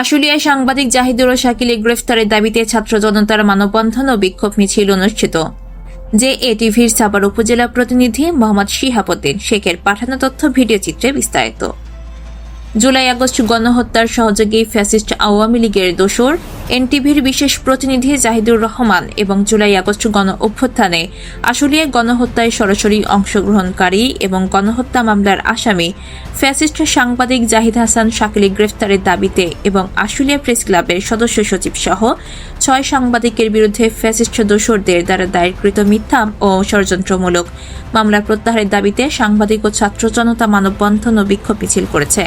আশুলিয়ায় সাংবাদিক জাহিদুর শাকিলের গ্রেফতারের দাবিতে ছাত্র জনতার মানববন্ধন ও বিক্ষোভ মিছিল অনুষ্ঠিত। যে এ টিভির সাপার উপজেলা প্রতিনিধি মোহাম্মদ শিহাবুদ্দিন শেখের পাঠানো তথ্য ভিডিও চিত্রে বিস্তারিত। জুলাই আগস্ট গণহত্যার সহযোগী ফ্যাসিস্ট আওয়ামী লীগের দোসর এনটিভির বিশেষ প্রতিনিধি জাহিদুর রহমান এবং জুলাই আগস্ট গণ অভ্যুত্থানে আশুলিয়ায় গণহত্যায় সরাসরি অংশগ্রহণকারী এবং গণহত্যা মামলার আসামি ফ্যাসিস্ট সাংবাদিক জাহিদ হাসান শাকিলি গ্রেফতারের দাবিতে এবং আশুলিয়া প্রেস ক্লাবের সদস্য সচিব সহ ছয় সাংবাদিকের বিরুদ্ধে ফ্যাসিস্ট দোসরদের দ্বারা দায়েরকৃত মিথ্যা ও ষড়যন্ত্রমূলক মামলা প্রত্যাহারের দাবিতে সাংবাদিক ও ছাত্র জনতা মানববন্ধন ও বিক্ষোভ মিছিল করেছে।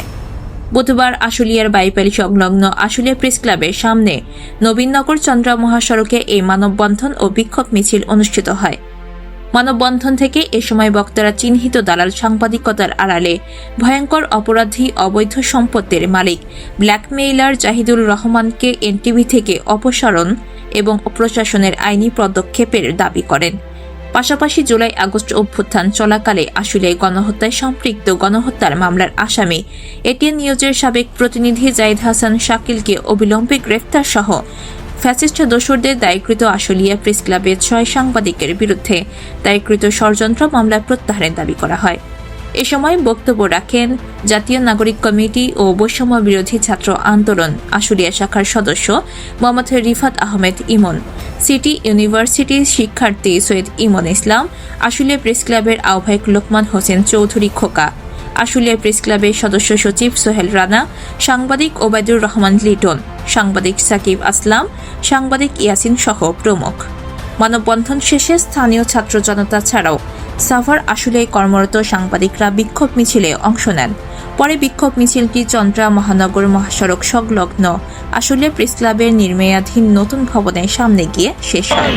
বুধবার আশুলিয়ার বাইপালি সংলগ্ন আশুলিয়া প্রেস ক্লাবের সামনে নবীননগর চন্দ্রা মহাসড়কে এই মানববন্ধন ও বিক্ষোভ মিছিল অনুষ্ঠিত হয়। মানববন্ধন থেকে এ সময় বক্তারা চিহ্নিত দালাল সাংবাদিকতার আড়ালে ভয়ঙ্কর অপরাধী অবৈধ সম্পত্তির মালিক, ব্ল্যাকমেইলার জাহিদুল রহমানকে এনটিভি থেকে অপসারণ এবং প্রশাসনের আইনি পদক্ষেপের দাবি করেন। পাশাপাশি জুলাই আগস্ট অভ্যুত্থান চলাকালে আশুলিয়ায় গণহত্যায় সম্পৃক্ত গণহত্যার মামলার আসামি। এটিএন নিউজের সাবেক প্রতিনিধি জাহিদ হাসান শাকিলকে অবিলম্বে গ্রেফতার সহ ফ্যাসিস্ট দোসরদের দায়কৃত আশুলিয়া প্রেস ক্লাবের ছয় সাংবাদিকের বিরুদ্ধে দায়কৃত ষড়যন্ত্র মামলা প্রত্যাহারের দাবি করা হয়। এ সময় বক্তব্য রাখেন জাতীয় নাগরিক কমিটি ও বৈষম্য বিরোধী ছাত্র আন্দোলন আশুলিয়া শাখার সদস্য মোহাম্মদ রিফাত আহমেদ ইমন, সিটি ইউনিভার্সিটির শিক্ষার্থী সৈয়দ ইমন ইসলাম, আশুলিয়া প্রেস ক্লাবের আহ্বায়ক লোকমান হোসেন চৌধুরী খোকা, আশুলিয়া প্রেস ক্লাবের সদস্য সচিব সোহেল রানা, সাংবাদিক ওবায়দুর রহমান লিটন, সাংবাদিক সাকিব আসলাম, সাংবাদিক ইয়াসিন সহ প্রমুখ। মানববন্ধন শেষে স্থানীয় ছাত্র জনতা ছাড়াও সাভার আসলে কর্মরত সাংবাদিকরা বিক্ষোভ মিছিলে অংশ নেন। পরে বিক্ষোভ মিছিলটি চন্দ্রা মহানগর মহাসড়ক সংলগ্ন আসলে প্রেস ক্লাবের নির্মেয়াধীন নতুন ভবনের সামনে গিয়ে শেষ হয়।